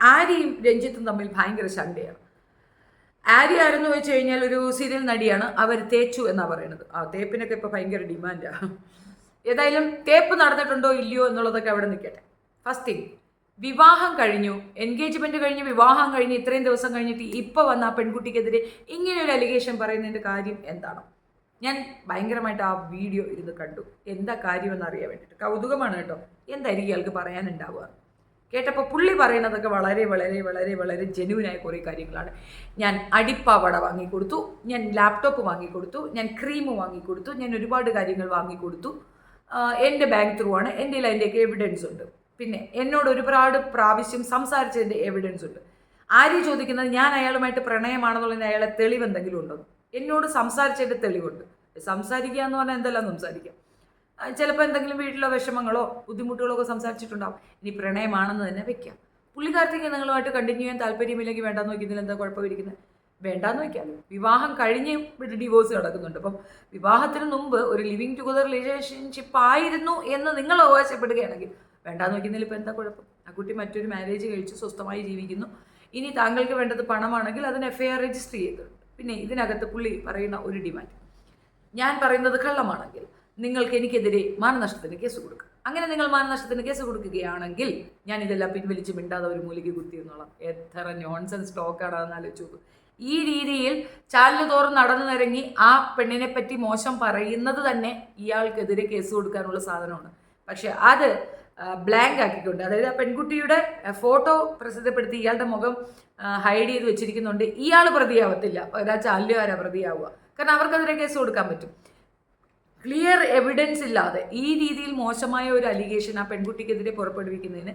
ആര്യയും രഞ്ജിത്തും തമ്മിൽ ഭയങ്കര ശണ്ടയാണ് ആര്യ ആരെന്ന് വെച്ച് കഴിഞ്ഞാൽ ഒരു സീരിയൽ നടിയാണ്. അവർ തേച്ചു എന്നാണ് പറയുന്നത്. ആ തേപ്പിനൊക്കെ ഇപ്പോൾ ഭയങ്കര ഡിമാൻഡാണ് ഏതായാലും തേപ്പ് നടന്നിട്ടുണ്ടോ ഇല്ലയോ എന്നുള്ളതൊക്കെ അവിടെ നിൽക്കട്ടെ. ഫസ്റ്റ് തിങ് വിവാഹം കഴിഞ്ഞു. എൻഗേജ്മെന്റ് കഴിഞ്ഞ് വിവാഹം കഴിഞ്ഞ് ഇത്രയും ദിവസം കഴിഞ്ഞിട്ട് ഇപ്പോൾ വന്ന ആ പെൺകുട്ടിക്കെതിരെ ഇങ്ങനെ ഒരു അലിഗേഷൻ പറയുന്നതിന്റെ കാര്യം എന്താണ്? ഞാൻ ഭയങ്കരമായിട്ട് ആ വീഡിയോ ഇരുന്ന് കണ്ടു. എന്താ കാര്യമെന്ന് അറിയാൻ വേണ്ടിയിട്ട്. കൗതുകമാണ് കേട്ടോ. എന്തായിരിക്കും ഇയാൾക്ക് പറയാനുണ്ടാവുക? കേട്ടപ്പോൾ പുള്ളി പറയുന്നതൊക്കെ വളരെ വളരെ വളരെ വളരെ ജെനുവിനായ കുറേ കാര്യങ്ങളാണ്. ഞാൻ അടിപ്പാവട വാങ്ങിക്കൊടുത്തു ഞാൻ ലാപ്ടോപ്പ് വാങ്ങിക്കൊടുത്തു ഞാൻ ക്രീം വാങ്ങിക്കൊടുത്തു ഞാൻ ഒരുപാട് കാര്യങ്ങൾ വാങ്ങിക്കൊടുത്തു. എന്റെ ബാങ്ക് ത്രൂ ആണ്. എന്റെ അതിന്റെയൊക്കെ എവിഡൻസ് ഉണ്ട്. പിന്നെ എന്നോട് ഒരുപാട് പ്രാവശ്യം സംസാരിച്ചതിന്റെ എവിഡൻസ് ഉണ്ട്. ആര്യ ചോദിക്കുന്നത്? ഞാൻ അയാളുമായിട്ട് പ്രണയമാണെന്നുള്ളതിന് അയാളെ തെളിവ് എന്തെങ്കിലും ഉണ്ടോ? എന്നോട് സംസാരിച്ചതിന്റെ തെളിവുണ്ട്. സംസാരിക്കുക എന്ന് പറഞ്ഞാൽ എന്തെല്ലാം സംസാരിക്കാം? ചിലപ്പോൾ എന്തെങ്കിലും വീട്ടിലോ വിഷമങ്ങളോ ബുദ്ധിമുട്ടുകളോ ഒക്കെ സംസാരിച്ചിട്ടുണ്ടാവും. ഇനി പ്രണയമാണെന്ന് തന്നെ വെക്കാം. പുള്ളിക്കാരത്തേക്ക് നിങ്ങളുമായിട്ട് കണ്ടിന്യൂ ചെയ്യാൻ താല്പര്യമില്ലെങ്കിൽ വേണ്ടാന്ന് നോക്കിയതിൽ എന്താ കുഴപ്പമിരിക്കുന്നത് വേണ്ടാന്ന് വെക്കാമല്ലോ വിവാഹം കഴിഞ്ഞ് ഇവിടെ ഡിവോഴ്സ് നടക്കുന്നുണ്ട്. അപ്പം വിവാഹത്തിന് മുമ്പ് ഒരു ലിവിങ് ടുഗദർ റിലേഷൻഷിപ്പ് ആയിരുന്നു എന്ന് നിങ്ങൾ അവകാശപ്പെടുകയാണെങ്കിൽ വേണ്ടാന്ന് നോക്കുന്നതിൽ ഇപ്പോൾ എന്താ കുഴപ്പം? ആ കുട്ടി മറ്റൊരു മാരേജ് കഴിച്ച് സ്വസ്ഥമായി ജീവിക്കുന്നു. ഇനി താങ്കൾക്ക് വേണ്ടത് പണമാണെങ്കിൽ അതിന് എഫ് ഐ ആർ രജിസ്റ്റർ ചെയ്തിട്ടുണ്ട്. പിന്നെ ഇതിനകത്ത് പുള്ളി പറയുന്ന ഒരു ഡിമാൻഡ് ഞാൻ പറയുന്നത് കള്ളമാണെങ്കിൽ നിങ്ങൾക്ക് എനിക്കെതിരെ മാനനഷ്ടത്തിന് കേസ് കൊടുക്കുക അങ്ങനെ നിങ്ങൾ മാനനഷ്ടത്തിന് കേസ് കൊടുക്കുകയാണെങ്കിൽ ഞാൻ ഇതെല്ലാം പിൻവലിച്ച് മിണ്ടാതെ ഒരു മൂലിക കുത്തി എന്നോളാം എത്ര നോൺസെൻസ് ടോക്കാണെന്ന് ആലോചിച്ചു ഈ രീതിയിൽ ചാലിന് തോറും നടന്നു നിരങ്ങി ആ പെണ്ണിനെ പറ്റി മോശം പറയുന്നത് തന്നെ ഇയാൾക്കെതിരെ കേസ് കൊടുക്കാനുള്ള സാധനമാണ്. പക്ഷെ അത് ബ്ലാങ്ക് ആക്കിക്കൊണ്ട് അതായത് ആ പെൺകുട്ടിയുടെ ഫോട്ടോ പ്രസിദ്ധപ്പെടുത്തി ഇയാളുടെ മുഖം ഹൈഡ് ചെയ്ത് വെച്ചിരിക്കുന്നുണ്ട് ഇയാൾ പ്രതിയാവത്തില്ല. ഒരാ ചാനലുകാരാ പ്രതിയാവുക. കാരണം അവർക്കെതിരെ കേസ് കൊടുക്കാൻ പറ്റും. ക്ലിയർ എവിഡൻസ് ഇല്ലാതെ ഈ രീതിയിൽ മോശമായ ഒരു അലിഗേഷൻ ആ പെൺകുട്ടിക്കെതിരെ പുറപ്പെടുവിക്കുന്നതിന്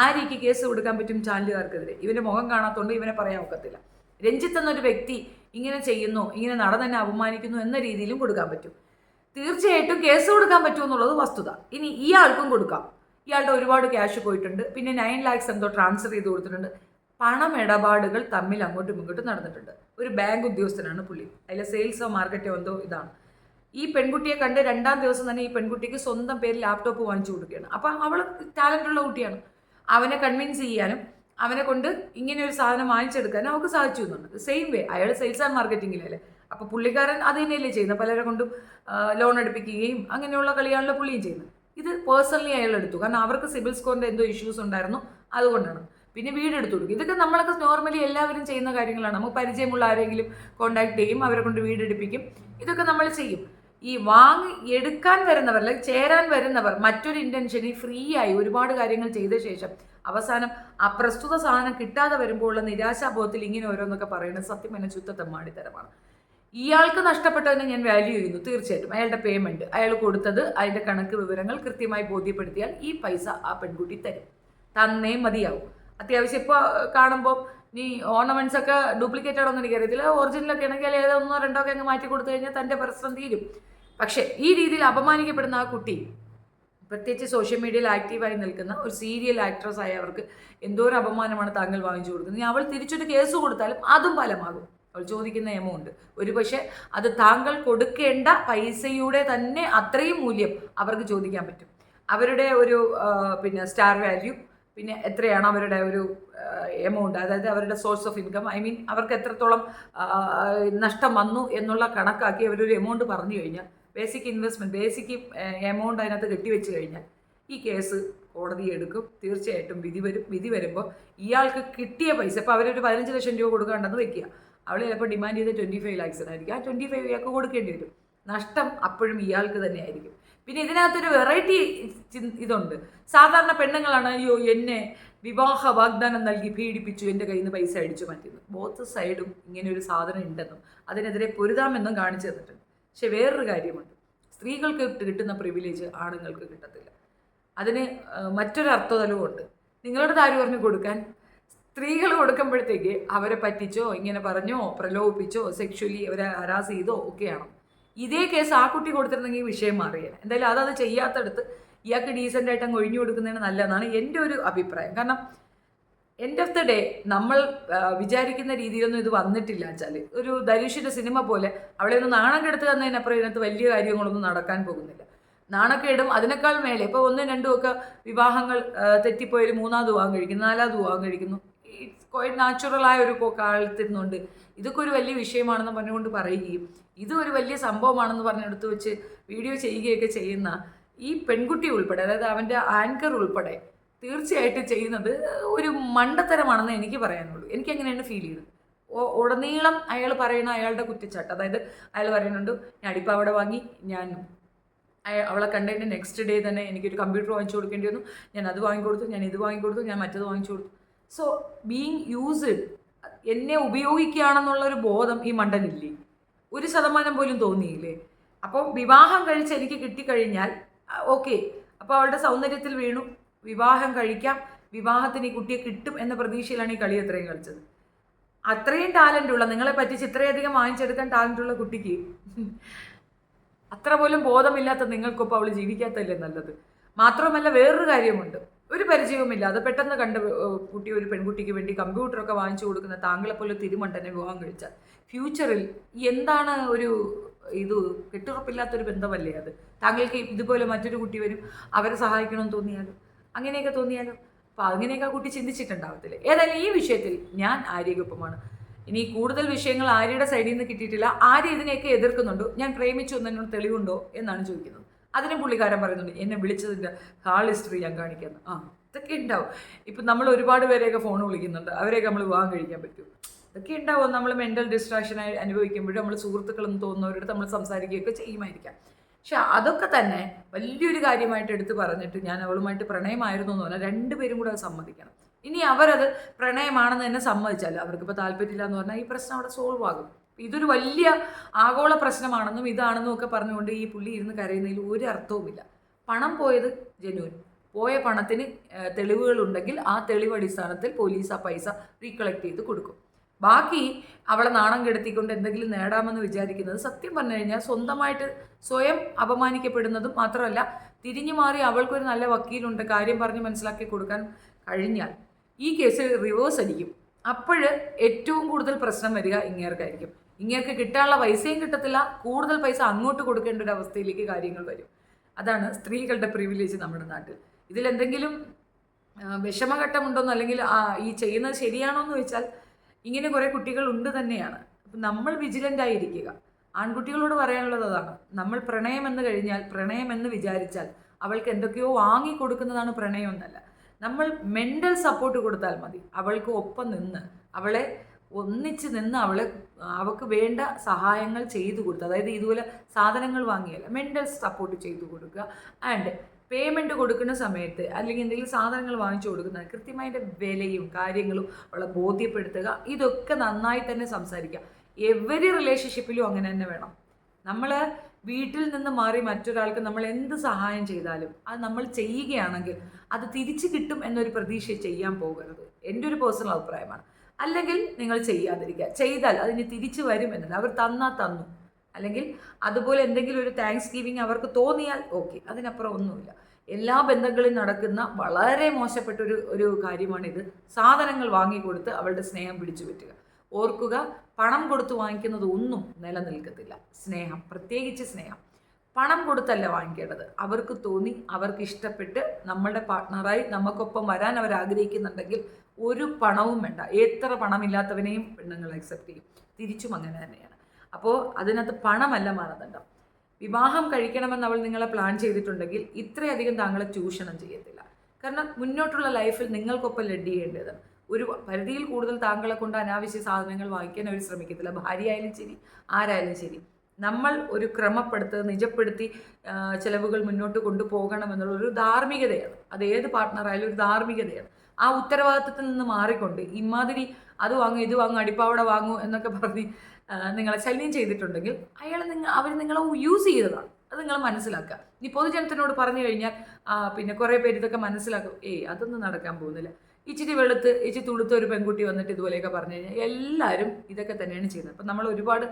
ആര്യക്ക് കേസ് കൊടുക്കാൻ പറ്റും ചാനലുകാർക്കെതിരെ? ഇവന്റെ മുഖം കാണാത്തതുകൊണ്ട് ഇവനെ പറയാൻ ഒക്കത്തില്ല. രഞ്ജിത്ത് എന്നൊരു വ്യക്തി ഇങ്ങനെ ചെയ്യുന്നു ഇങ്ങനെ നടന്നെ അപമാനിക്കുന്നു എന്ന രീതിയിലും കൊടുക്കാൻ പറ്റും. തീർച്ചയായിട്ടും കേസ് കൊടുക്കാൻ പറ്റുമെന്നുള്ളത് വസ്തുത. ഇനി ഇയാൾക്കും കൊടുക്കാം. ഇയാളുടെ ഒരുപാട് ക്യാഷ് പോയിട്ടുണ്ട്. പിന്നെ നയൻ ലാക്സ് എന്തോ ട്രാൻസ്ഫർ ചെയ്ത് കൊടുത്തിട്ടുണ്ട്. പണം ഇടപാടുകൾ തമ്മിൽ അങ്ങോട്ടും ഇങ്ങോട്ടും നടന്നിട്ടുണ്ട്. ഒരു ബാങ്ക് ഉദ്യോഗസ്ഥനാണ് പുള്ളി. അതിലെ സെയിൽസോ മാർക്കറ്റോ എന്തോ ഇതാണ്. ഈ പെൺകുട്ടിയെ കണ്ട് രണ്ടാം ദിവസം തന്നെ ഈ പെൺകുട്ടിക്ക് സ്വന്തം പേര് ലാപ്ടോപ്പ് വാങ്ങിച്ചു കൊടുക്കുകയാണ്. അപ്പം അവൾ ടാലന്റ് ഉള്ള കുട്ടിയാണ്. അവനെ കൺവിൻസ് ചെയ്യാനും അവനെ കൊണ്ട് ഇങ്ങനെ ഒരു സാധനം വാങ്ങിച്ചെടുക്കാനും അവൾക്ക് സാധിച്ചു എന്നുണ്ട്. സെയിം വേ അയാൾ സെയിൽസ് ആൻഡ് മാർക്കറ്റിങ്ങിലല്ലേ അപ്പോൾ പുള്ളിക്കാരൻ അത് തന്നെയല്ലേ ചെയ്യുന്നത്? പലരെ കൊണ്ടും ലോൺ എടുപ്പിക്കുകയും അങ്ങനെയുള്ള കളിയാണല്ലോ പുള്ളിയും ചെയ്യുന്നത്. ഇത് പേഴ്സണലി അയാൾ എടുത്തു. കാരണം അവർക്ക് സിബിൽ സ്കോറിന്റെ എന്തോ ഇഷ്യൂസ് ഉണ്ടായിരുന്നു. അതുകൊണ്ടാണ്. പിന്നെ വീട് എടുത്തു കൊടുക്കും. ഇതൊക്കെ നമ്മളൊക്കെ നോർമലി എല്ലാവരും ചെയ്യുന്ന കാര്യങ്ങളാണ്. നമുക്ക് പരിചയമുള്ള ആരെങ്കിലും കോണ്ടാക്ട് ചെയ്യും അവരെ കൊണ്ട് വീട് എടുപ്പിക്കും. ഇതൊക്കെ നമ്മൾ ചെയ്യും. ഈ വാങ്ങി എടുക്കാൻ വരുന്നവർ അല്ലെങ്കിൽ ചേരാൻ വരുന്നവർ മറ്റൊരു ഇന്റൻഷനിൽ ഫ്രീ ആയി ഒരുപാട് കാര്യങ്ങൾ ചെയ്ത ശേഷം അവസാനം ആ പ്രസ്തുത സാധനം കിട്ടാതെ വരുമ്പോൾ ഉള്ള നിരാശാബോധത്തിൽ ഇങ്ങനെ ഓരോന്നൊക്കെ പറയുന്നത് സത്യം എന്നെ ശുദ്ധ ഇയാൾക്ക് നഷ്ടപ്പെട്ടതിനെ ഞാൻ വാല്യൂ ചെയ്യുന്നു തീർച്ചയായിട്ടും. അയാളുടെ പേയ്മെന്റ് അയാൾ കൊടുത്തത് അതിന്റെ കണക്ക് വിവരങ്ങൾ കൃത്യമായി ബോധ്യപ്പെടുത്തിയാൽ ഈ പൈസ ആ പെൺകുട്ടി തരും. തന്നേ മതിയാവും. അത്യാവശ്യം ഇപ്പോൾ കാണുമ്പോൾ നീ ഓർണമെന്റ്സ് ഒക്കെ ഡ്യൂപ്ലിക്കേറ്റ് ആണോ എന്ന് എനിക്കറിയത്തില്ല. ഒറിജിനലൊക്കെ ആണെങ്കിൽ ഏതോ ഒന്നോ രണ്ടോ ഒക്കെ അങ്ങ് മാറ്റി കൊടുത്തു കഴിഞ്ഞാൽ തന്റെ പ്രശ്നം തീരും. പക്ഷേ ഈ രീതിയിൽ അപമാനിക്കപ്പെടുന്ന ആ കുട്ടി പ്രത്യേകിച്ച് സോഷ്യൽ മീഡിയയിൽ ആക്റ്റീവായി നിൽക്കുന്ന ഒരു സീരിയൽ ആക്ട്രസ് ആയ അവർക്ക് എന്തോ ഒരു അപമാനമാണ് താങ്കൾ വാങ്ങിച്ചു കൊടുക്കുന്നത്. അവൾ തിരിച്ചൊരു കേസ് കൊടുത്താലും അതും ഫലമാകും. അവൾ ചോദിക്കുന്ന എമൗണ്ട് ഒരു പക്ഷേ അത് താങ്കൾ കൊടുക്കേണ്ട പൈസയുടെ തന്നെ അത്രയും മൂല്യം അവർക്ക് ചോദിക്കാൻ പറ്റും. അവരുടെ ഒരു പിന്നെ സ്റ്റാർ വാല്യൂ പിന്നെ എത്രയാണ് അവരുടെ ഒരു എമൗണ്ട് അതായത് അവരുടെ source of income I mean അവർക്ക് എത്രത്തോളം നഷ്ടം വന്നു എന്നുള്ള കണക്കാക്കി അവരൊരു എമൗണ്ട് പറഞ്ഞു കഴിഞ്ഞാൽ ബേസിക് ഇൻവെസ്റ്റ്മെന്റ് ബേസിക് എമൗണ്ട് അതിനകത്ത് കെട്ടിവെച്ച് കഴിഞ്ഞാൽ ഈ കേസ് കോടതി എടുക്കും. തീർച്ചയായിട്ടും വിധി വരും. വിധി വരുമ്പോൾ ഇയാൾക്ക് കിട്ടിയ പൈസ ഇപ്പോൾ അവരൊരു പതിനഞ്ച് ലക്ഷം രൂപ കൊടുക്കാണ്ടെന്ന് വെക്കുക. അവൾ ചിലപ്പോൾ ഡിമാൻഡ് ചെയ്ത് ട്വന്റി ഫൈവ് ലാക്സിനായിരിക്കും ആ ട്വന്റി ഫൈവ് ഇയാൾക്ക് കൊടുക്കേണ്ടി വരും. നഷ്ടം അപ്പോഴും ഇയാൾക്ക് തന്നെയായിരിക്കും പിന്നെ ഇതിനകത്തൊരു വെറൈറ്റി ഇതുണ്ട്. സാധാരണ പെണ്ണുങ്ങളാണ് അയ്യോ എന്നെ വിവാഹ വാഗ്ദാനം നൽകി പീഡിപ്പിച്ചു എന്റെ കയ്യിൽ നിന്ന് പൈസ അടിച്ചു മാറ്റിയത് ബോത്ത് സൈഡും ഇങ്ങനെ ഒരു സാധനം ഉണ്ടെന്നും അതിനെതിരെ പൊരുതാമെന്നും കാണിച്ചു തന്നിട്ടുണ്ട്. പക്ഷെ വേറൊരു കാര്യമുണ്ട്. സ്ത്രീകൾക്ക് കിട്ടുന്ന പ്രിവിലേജ് ആണുങ്ങൾക്ക് കിട്ടത്തില്ല. അതിന് മറ്റൊരു മറ്റൊരു അർത്ഥതലവുമുണ്ട് നിങ്ങളുടെ താരി പറഞ്ഞു കൊടുക്കാൻ സ്ത്രീകൾ കൊടുക്കുമ്പോഴത്തേക്ക് അവരെ പറ്റിച്ചോ ഇങ്ങനെ പറഞ്ഞോ പ്രലോഭിപ്പിച്ചോ സെക്ഷുവലി അവരെ ഹരാസ് ചെയ്തോ ഒക്കെയാണ്. ഇതേ കേസ് ആ കുട്ടി കൊടുത്തിരുന്നെങ്കിൽ വിഷയം മാറിയേനെ. എന്തായാലും അതത് ചെയ്യാത്തടത്ത് ഇയാൾക്ക് ഡീസന്റ് ആയിട്ട് അങ്ങ് ഒഴിഞ്ഞു കൊടുക്കുന്നതിന് നല്ലതെന്നാണ് എന്റെ ഒരു അഭിപ്രായം. കാരണം എൻഡ് ഓഫ് ദ ഡേ നമ്മൾ വിചാരിക്കുന്ന രീതിയിലൊന്നും ഇത് വന്നിട്ടില്ല വെച്ചാൽ ഒരു ധനുഷിന്റെ സിനിമ പോലെ അവളെ ഒന്ന് നാണം കെടുത്ത് തന്നതിനപ്പുറം ഇതിനകത്ത് വലിയ കാര്യങ്ങളൊന്നും നടക്കാൻ പോകുന്നില്ല. നാണക്കേടും അതിനേക്കാൾ മേലെ. ഇപ്പോൾ ഒന്നും രണ്ടും ഒക്കെ വിവാഹങ്ങൾ ആ, തെറ്റിപ്പോയൊരു മൂന്നാമത് വിവാഹം കഴിക്കുന്നു നാലാമത് വിവാഹം കഴിക്കുന്നു. ഇറ്റ്സ് നാച്ചുറലായ ഒരു കാലത്തിരുന്നുണ്ട്. ഇതൊക്കെ ഒരു വലിയ വിഷയമാണെന്ന് പറഞ്ഞുകൊണ്ട് പറയുകയും ഇത് ഒരു വലിയ സംഭവമാണെന്ന് പറഞ്ഞെടുത്ത് വെച്ച് വീഡിയോ ചെയ്യുകയൊക്കെ ചെയ്യുന്ന ഈ പെൺകുട്ടി ഉൾപ്പെടെ അതായത് അവന്റെ ആങ്കർ ഉൾപ്പെടെ തീർച്ചയായിട്ടും ചെയ്യുന്നത് ഒരു മണ്ടത്തരമാണെന്ന് എനിക്ക് പറയാനുള്ളൂ. എനിക്ക് അങ്ങനെയാണ് ഫീൽ ചെയ്തത് ഉടനീളം അയാൾ പറയുന്ന അയാളുടെ കുറ്റച്ചാട്ട് അതായത് അയാൾ പറയുന്നുണ്ട് ഞാൻ അടിപ്പാവട വാങ്ങി ഞാൻ അവളെ കണ്ടതിന്റെ നെക്സ്റ്റ് ഡേ തന്നെ എനിക്കൊരു കമ്പ്യൂട്ടർ വാങ്ങിച്ചു കൊടുക്കേണ്ടി വന്നു. ഞാൻ അത് വാങ്ങിക്കൊടുത്തു ഞാൻ ഇത് വാങ്ങിക്കൊടുത്തു ഞാൻ മറ്റത് വാങ്ങിച്ചു കൊടുത്തു. സോ ബീങ് യൂസ്ഡ് എന്നെ ഉപയോഗിക്കുകയാണെന്നുള്ള ഒരു ബോധം ഈ മണ്ടനില്ലേ? ഒരു ശതമാനം പോലും തോന്നിയില്ലേ? അപ്പോൾ വിവാഹം കഴിച്ച് എനിക്ക് കിട്ടിക്കഴിഞ്ഞാൽ ഓക്കെ അപ്പോൾ അവളുടെ സൗന്ദര്യത്തിൽ വീണു. വിവാഹം കഴിക്കാം. വിവാഹത്തിന് ഈ കുട്ടിയെ കിട്ടും എന്ന പ്രതീക്ഷയിലാണ് ഈ കളി അത്രയും കളിച്ചത്. അത്രയും ടാലന്റ് ഉള്ള നിങ്ങളെ പറ്റിച്ച് ഇത്രയധികം വാങ്ങിച്ചെടുക്കാൻ ടാലന്റ് ഉള്ള കുട്ടിക്ക് അത്ര പോലും ബോധമില്ലാത്ത നിങ്ങൾക്കൊപ്പം അവൾ ജീവിക്കാത്തല്ലേ നല്ലത്? മാത്രമല്ല വേറൊരു കാര്യമുണ്ട്. ഒരു പരിചയവുമില്ല. അത് പെട്ടെന്ന് കണ്ട കുട്ടി ഒരു പെൺകുട്ടിക്ക് വേണ്ടി കമ്പ്യൂട്ടറൊക്കെ വാങ്ങിച്ചു കൊടുക്കുന്ന താങ്കളെ പോലെ തിരുമണ്ടനെ വിവാഹം കഴിച്ചാൽ ഫ്യൂച്ചറിൽ എന്താണ് ഒരു ഇത് കെട്ടുറപ്പില്ലാത്തൊരു ബന്ധമല്ലേ അത്? താങ്കൾക്ക് ഇതുപോലെ മറ്റൊരു കുട്ടി വരും അവരെ സഹായിക്കണമെന്ന് തോന്നിയാലോ? അങ്ങനെയൊക്കെ തോന്നിയാലോ? അപ്പോൾ അങ്ങനെയൊക്കെ ആ കുട്ടി ചിന്തിച്ചിട്ടുണ്ടാവത്തില്ല? ഏതായാലും ഈ വിഷയത്തിൽ ഞാൻ ആര്യക്കൊപ്പമാണ് ഇനി കൂടുതൽ വിഷയങ്ങൾ ആര്യയുടെ സൈഡിൽ നിന്ന് കിട്ടിയിട്ടില്ല. ആര്യ ഇതിനെയൊക്കെ എതിർക്കുന്നുണ്ടോ. ഞാൻ പ്രേമിച്ചു എന്നതിനോട് തെളിവുണ്ടോ? എന്നാണ് ചോദിക്കുന്നത്. അതിനും പുള്ളിക്കാരൻ പറയുന്നുണ്ട് എന്നെ വിളിച്ചതിന്റെ ഹാൾ ഹിസ്റ്ററി ഞാൻ കാണിക്കുന്നു. ആ ഇതൊക്കെ ഉണ്ടാവും ഇപ്പം നമ്മൾ ഒരുപാട് പേരെയൊക്കെ ഫോൺ വിളിക്കുന്നുണ്ട്. അവരെയൊക്കെ നമ്മൾ വിവാഹം കഴിക്കാൻ പറ്റും. ഇതൊക്കെ ഉണ്ടാവും നമ്മൾ മെന്റൽ ഡിസ്ട്രാക്ഷനായി അനുഭവിക്കുമ്പോഴും നമ്മൾ സുഹൃത്തുക്കളെന്ന് തോന്നുന്നവരോട് നമ്മൾ സംസാരിക്കുകയൊക്കെ ചെയ്യുമായിരിക്കാം. പക്ഷെ അതൊക്കെ തന്നെ വലിയൊരു കാര്യമായിട്ട് എടുത്ത് പറഞ്ഞിട്ട് ഞാൻ അവളുമായിട്ട് പ്രണയമായിരുന്നു എന്ന് പറഞ്ഞാൽ രണ്ടുപേരും കൂടെ അത് സമ്മതിക്കണം. ഇനി അവരത് പ്രണയമാണെന്ന് തന്നെ സമ്മതിച്ചാൽ അവർക്കിപ്പോൾ താല്പര്യമില്ല എന്ന് പറഞ്ഞാൽ ഈ പ്രശ്നം അവിടെ സോൾവ് ആകും. ഇതൊരു വലിയ ആഗോള പ്രശ്നമാണെന്നും ഇതാണെന്നും ഒക്കെ പറഞ്ഞുകൊണ്ട് ഈ പുള്ളി ഇരുന്ന് കരയുന്നതിൽ ഒരു അർത്ഥവുമില്ല. പണം പോയത് ജനുവൻ പോയ പണത്തിന് തെളിവുകളുണ്ടെങ്കിൽ ആ തെളിവ് അടിസ്ഥാനത്തിൽ പോലീസ് ആ പൈസ റീകളക്ട് ചെയ്ത് കൊടുക്കും. ബാക്കി അവളെ നാണം കെടുത്തിക്കൊണ്ട് എന്തെങ്കിലും നേടാമെന്ന് വിചാരിക്കുന്നത് സത്യം പറഞ്ഞു കഴിഞ്ഞാൽ സ്വന്തമായിട്ട് സ്വയം അപമാനിക്കപ്പെടുന്നതും മാത്രമല്ല തിരിഞ്ഞു മാറി അവൾക്കൊരു നല്ല വക്കീലുണ്ട് കാര്യം പറഞ്ഞ് മനസ്സിലാക്കി കൊടുക്കാൻ കഴിഞ്ഞാൽ ഈ കേസ് റിവേഴ്സ് അടിക്കും. അപ്പോൾ ഏറ്റവും കൂടുതൽ പ്രശ്നം വരിക ഇങ്ങേർക്കായിരിക്കും. ഇങ്ങേർക്ക് കിട്ടാനുള്ള പൈസയും കിട്ടത്തില്ല. കൂടുതൽ പൈസ അങ്ങോട്ട് കൊടുക്കേണ്ട ഒരു അവസ്ഥയിലേക്ക് കാര്യങ്ങൾ വരും. അതാണ് സ്ത്രീകളുടെ പ്രിവിലേജ് നമ്മുടെ നാട്ടിൽ. ഇതിലെന്തെങ്കിലും വിഷമഘട്ടമുണ്ടോന്നോ അല്ലെങ്കിൽ ഈ ചെയ്യുന്നത് ശരിയാണോ എന്ന് ചോദിച്ചാൽ ഇങ്ങനെ കുറേ കുട്ടികൾ ഉണ്ട് തന്നെയാണ്. അപ്പം നമ്മൾ വിജിലന്റ് ആയിരിക്കുക. ആൺകുട്ടികളോട് പറയാനുള്ളത് അതാണ്. നമ്മൾ പ്രണയം എന്ന് കഴിഞ്ഞാൽ പ്രണയം എന്ന് വിചാരിച്ചാൽ അവൾക്ക് എന്തൊക്കെയോ വാങ്ങി കൊടുക്കുന്നതാണ് പ്രണയം എന്നല്ല നമ്മൾ മെന്റൽ സപ്പോർട്ട് കൊടുത്താൽ മതി. അവൾക്ക് ഒപ്പം നിന്ന് അവളെ ഒന്നിച്ച് നിന്ന് അവളെ അവൾക്ക് വേണ്ട സഹായങ്ങൾ ചെയ്തു കൊടുക്കുക അതായത് ഇതുപോലെ സാധനങ്ങൾ വാങ്ങിയല്ല മെന്റൽ സപ്പോർട്ട് ചെയ്തു കൊടുക്കുക. ആൻഡ് പേയ്മെന്റ് കൊടുക്കുന്ന സമയത്ത് അല്ലെങ്കിൽ എന്തെങ്കിലും സാധനങ്ങൾ വാങ്ങിച്ചു കൊടുക്കുന്ന കൃത്യമായിട്ട് വിലയും കാര്യങ്ങളും അവളെ ബോധ്യപ്പെടുത്തുക. ഇതൊക്കെ നന്നായി തന്നെ സംസാരിക്കുക. എവരി റിലേഷൻഷിപ്പിലും അങ്ങനെ തന്നെ വേണം. നമ്മൾ വീട്ടിൽ നിന്ന് മാറി മറ്റൊരാൾക്ക് നമ്മൾ എന്ത് സഹായം ചെയ്താലും അത് നമ്മൾ ചെയ്യുകയാണെങ്കിൽ അത് തിരിച്ചു കിട്ടും എന്നൊരു പ്രതീക്ഷ ചെയ്യാൻ പോകരുത്. എന്റെ ഒരു പേഴ്സണൽ അഭിപ്രായമാണ്. അല്ലെങ്കിൽ നിങ്ങൾ ചെയ്യാതിരിക്കുക. ചെയ്താൽ അതിന് തിരിച്ചു വരും എന്നത് അവർ തന്നാൽ തന്നു. അല്ലെങ്കിൽ അതുപോലെ എന്തെങ്കിലും ഒരു താങ്ക്സ് ഗിവിങ് അവർക്ക് തോന്നിയാൽ ഓക്കെ അതിനപ്പുറം ഒന്നുമില്ല. എല്ലാ ബന്ധങ്ങളിലും നടക്കുന്ന വളരെ മോശപ്പെട്ട ഒരു ഒരു കാര്യമാണിത്. സാധനങ്ങൾ വാങ്ങിക്കൊടുത്ത് അവളുടെ സ്നേഹം പിടിച്ചു പറ്റുക. ഓർക്കുക പണം കൊടുത്ത് വാങ്ങിക്കുന്നത് ഒന്നും നിലനിൽക്കത്തില്ല. സ്നേഹം പ്രത്യേകിച്ച് സ്നേഹം. പണം കൊടുത്തല്ല വാങ്ങിക്കേണ്ടത്. അവർക്ക് തോന്നി അവർക്ക് ഇഷ്ടപ്പെട്ട് നമ്മളുടെ പാർട്ട്ണറായി നമുക്കൊപ്പം വരാൻ അവർ ആഗ്രഹിക്കുന്നുണ്ടെങ്കിൽ ഒരു പണവും വേണ്ട. എത്ര പണമില്ലാത്തവനെയും പെണ്ണുങ്ങൾ അക്സെപ്റ്റ് ചെയ്യും. തിരിച്ചും അങ്ങനെ തന്നെയാണ്. അപ്പോൾ അതിനകത്ത് പണമല്ല മാനദണ്ഡം. വിവാഹം കഴിക്കണമെന്ന് അവൾ നിങ്ങളെ പ്ലാൻ ചെയ്തിട്ടുണ്ടെങ്കിൽ ഇത്രയധികം താങ്കളെ ചൂഷണം ചെയ്യത്തില്ല. കാരണം മുന്നോട്ടുള്ള ലൈഫിൽ നിങ്ങൾക്കൊപ്പം ലഡ് ചെയ്യേണ്ടത് ഒരു പരിധിയിൽ കൂടുതൽ താങ്കളെ കൊണ്ട് അനാവശ്യ സാധനങ്ങൾ വാങ്ങിക്കാൻ അവർ ശ്രമിക്കത്തില്ല. ഭാര്യയായാലും ശരി ആരായാലും ശരി. നമ്മൾ ഒരു ക്രമപ്പെടുത്ത് നിജപ്പെടുത്തി ചിലവുകൾ മുന്നോട്ട് കൊണ്ടുപോകണമെന്നുള്ള ഒരു ധാർമ്മികതയാണ്. അത് ഏത് പാർട്ട്ണറായാലും ഒരു ധാർമ്മികതയാണ്. ആ ഉത്തരവാദിത്തത്തിൽ നിന്ന് മാറിക്കൊണ്ട് ഇമാതിരി അത് വാങ്ങും ഇത് വാങ്ങും അടിപ്പാവട വാങ്ങും എന്നൊക്കെ പറഞ്ഞ് നിങ്ങളെ ശല്യം ചെയ്തിട്ടുണ്ടെങ്കിൽ അയാൾ നിങ്ങൾ അവർ നിങ്ങളെ യൂസ് ചെയ്തതാണ്. അത് നിങ്ങൾ മനസ്സിലാക്കുക. ഇനി പൊതുജനത്തിനോട് പറഞ്ഞു കഴിഞ്ഞാൽ പിന്നെ കുറേ പേര് ഇതൊക്കെ മനസ്സിലാക്കും. ഏയ് അതൊന്നും നടക്കാൻ പോകുന്നില്ല. ഇച്ചിരി വെളുത്ത് ഇച്ചി തുളുത്ത ഒരു പെൺകുട്ടി വന്നിട്ട് ഇതുപോലെയൊക്കെ പറഞ്ഞു കഴിഞ്ഞാൽ എല്ലാവരും ഇതൊക്കെ തന്നെയാണ് ചെയ്യുന്നത്. അപ്പം നമ്മൾ ഒരുപാട്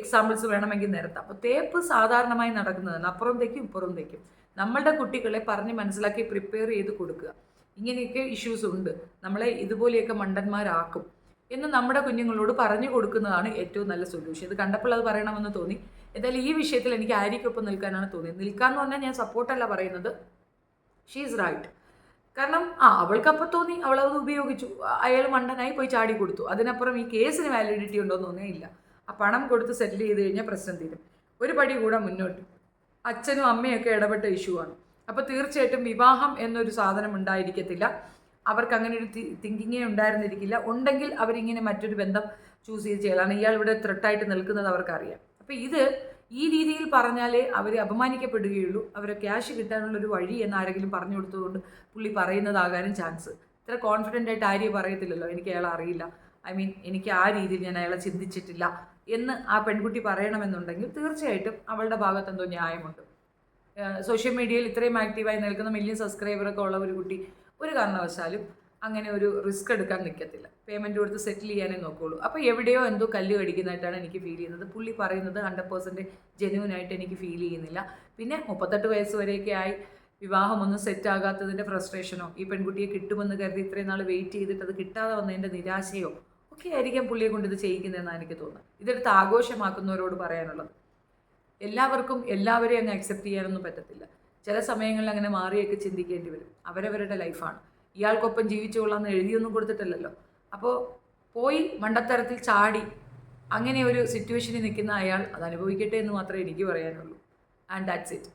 എക്സാമ്പിൾസ് വേണമെങ്കിൽ നിരത്താം. അപ്പോൾ തേപ്പ് സാധാരണമായി നടക്കുന്നതാണ്. അപ്പുറം തേക്കും ഇപ്പുറം തേക്കും. നമ്മളുടെ കുട്ടികളെ പറഞ്ഞ് മനസ്സിലാക്കി പ്രിപ്പയർ ചെയ്ത് കൊടുക്കുക. ഇങ്ങനെയൊക്കെ ഇഷ്യൂസ് ഉണ്ട്. നമ്മളെ ഇതുപോലെയൊക്കെ മണ്ടന്മാരാക്കും. എന്ന് നമ്മുടെ കുഞ്ഞുങ്ങളോട് പറഞ്ഞു കൊടുക്കുന്നതാണ് ഏറ്റവും നല്ല സൊല്യൂഷൻ ഇത് കണ്ടപ്പോൾ അത് പറയണമെന്ന് തോന്നി. എന്തായാലും ഈ വിഷയത്തിൽ എനിക്ക് ആരിക്കൊപ്പം നിൽക്കാനാണ് തോന്നിയത്. നിൽക്കാന്ന് പറഞ്ഞാൽ ഞാൻ സപ്പോർട്ടല്ല പറയുന്നത്. ഷീ ഈസ് റൈറ്റ് കാരണം ആ അവൾക്ക് അപ്പം തോന്നി അവളത് ഉപയോഗിച്ചു. അയാൾ മണ്ടനായി പോയി ചാടി കൊടുത്തു. അതിനപ്പുറം ഈ കേസിന് വാലിഡിറ്റി ഉണ്ടോ എന്ന് ഇല്ല. ആ പണം കൊടുത്ത് സെറ്റിൽ ചെയ്ത് കഴിഞ്ഞാൽ പ്രശ്നം തീരും. ഒരു പടി കൂടെ മുന്നോട്ട്. അച്ഛനും അമ്മയൊക്കെ ഇടപെട്ട ഇഷ്യൂ ആണ്. അപ്പോൾ തീർച്ചയായിട്ടും വിവാഹം എന്നൊരു സാധനം ഉണ്ടായിരിക്കത്തില്ല. അവർക്ക് അങ്ങനെ ഒരു തിങ്കിങ്ങേ ഉണ്ടായിരുന്നിരിക്കില്ല. ഉണ്ടെങ്കിൽ അവരിങ്ങനെ മറ്റൊരു ബന്ധം ചൂസ് ചെയ്ത് ചെയ്യലാണ് ഇയാൾ ഇവിടെ ത്രെട്ടായിട്ട് നിൽക്കുന്നത് അവർക്കറിയാം. അപ്പോൾ ഇത് ഈ രീതിയിൽ പറഞ്ഞാലേ അവർ അപമാനിക്കപ്പെടുകയുള്ളൂ. അവരെ ക്യാഷ് കിട്ടാനുള്ളൊരു വഴി എന്ന് ആരെങ്കിലും പറഞ്ഞു കൊടുത്തതുകൊണ്ട് പുള്ളി പറയുന്നതാകാനും ചാൻസ് ഇത്ര കോൺഫിഡന്റ് ആയിട്ട് ആര്യ പറയത്തില്ലല്ലോ? എനിക്ക് അയാൾ അറിയില്ല. ഐ മീൻ എനിക്ക് ആ രീതിയിൽ ഞാൻ അയാളെ ചിന്തിച്ചിട്ടില്ല എന്ന് ആ പെൺകുട്ടി പറയണമെന്നുണ്ടെങ്കിൽ തീർച്ചയായിട്ടും അവളുടെ ഭാഗത്ത് എന്തോ ന്യായമുണ്ട്. സോഷ്യൽ മീഡിയയിൽ ഇത്രയും ആക്റ്റീവായി നിൽക്കുന്ന മില്യൺ സബ്സ്ക്രൈബറൊക്കെ ഉള്ള ഒരു കുട്ടി ഒരു കാരണവശാലും അങ്ങനെ ഒരു റിസ്ക് എടുക്കാൻ നിൽക്കത്തില്ല. പേയ്മെന്റ് കൊടുത്ത് സെറ്റിൽ ചെയ്യാനേ നോക്കുകയുള്ളൂ അപ്പോൾ എവിടെയോ എന്തോ കല്ല് കടിക്കുന്നതായിട്ടാണ് എനിക്ക് ഫീൽ ചെയ്യുന്നത്. പുള്ളി പറയുന്നത് ഹൺഡ്രഡ് പെർസെന്റ് ജെന്യൂനായിട്ട് എനിക്ക് ഫീൽ ചെയ്യുന്നില്ല. പിന്നെ മുപ്പത്തെട്ട് വയസ്സ് വരെയൊക്കെ ആയി വിവാഹമൊന്നും സെറ്റാകാത്തതിന്റെ ഫ്രസ്ട്രേഷനോ ഈ പെൺകുട്ടിയെ കിട്ടുമെന്ന് കരുതി ഇത്രയും നാൾ വെയിറ്റ് ചെയ്തിട്ട് അത് കിട്ടാതെ വന്നതിന്റെ നിരാശയോ ഒക്കെ ആയിരിക്കാം പുള്ളിയെ കൊണ്ട് ഇത് ചെയ്യിക്കുന്നതെന്നാണ് എനിക്ക് തോന്നുന്നത്. ഇതെടുത്ത് ആഘോഷമാക്കുന്നവരോട് പറയാനുള്ളത്. എല്ലാവർക്കും എല്ലാവരെയും അങ്ങ് അക്സെപ്റ്റ് ചെയ്യാനൊന്നും പറ്റത്തില്ല. ചില സമയങ്ങളിൽ അങ്ങനെ മാറിയൊക്കെ ചിന്തിക്കേണ്ടി വരും. അവരവരുടെ ലൈഫാണ് ഇയാൾക്കൊപ്പം ജീവിച്ചുകൊള്ളാന്ന് എഴുതിയൊന്നും കൊടുത്തിട്ടില്ലല്ലോ. അപ്പോൾ പോയി മണ്ടത്തരത്തിൽ ചാടി അങ്ങനെ ഒരു സിറ്റുവേഷനിൽ നിൽക്കുന്ന അയാൾ അത് അനുഭവിക്കട്ടെ എന്ന് മാത്രമേ എനിക്ക് പറയാനുള്ളൂ. And that's it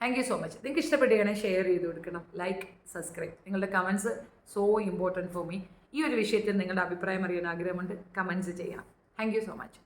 thank you so much നിങ്ങൾക്ക് ഇഷ്ടപ്പെട്ടുകയാണെങ്കിൽ ഷെയർ ചെയ്ത് കൊടുക്കണം. ലൈക്ക് സബ്സ്ക്രൈബ് നിങ്ങളുടെ comments so important for me ഈ ഒരു വിഷയത്തിൽ നിങ്ങളുടെ അഭിപ്രായം അറിയാൻ ആഗ്രഹമുണ്ട്. കമൻസ് ചെയ്യാം. Thank you so much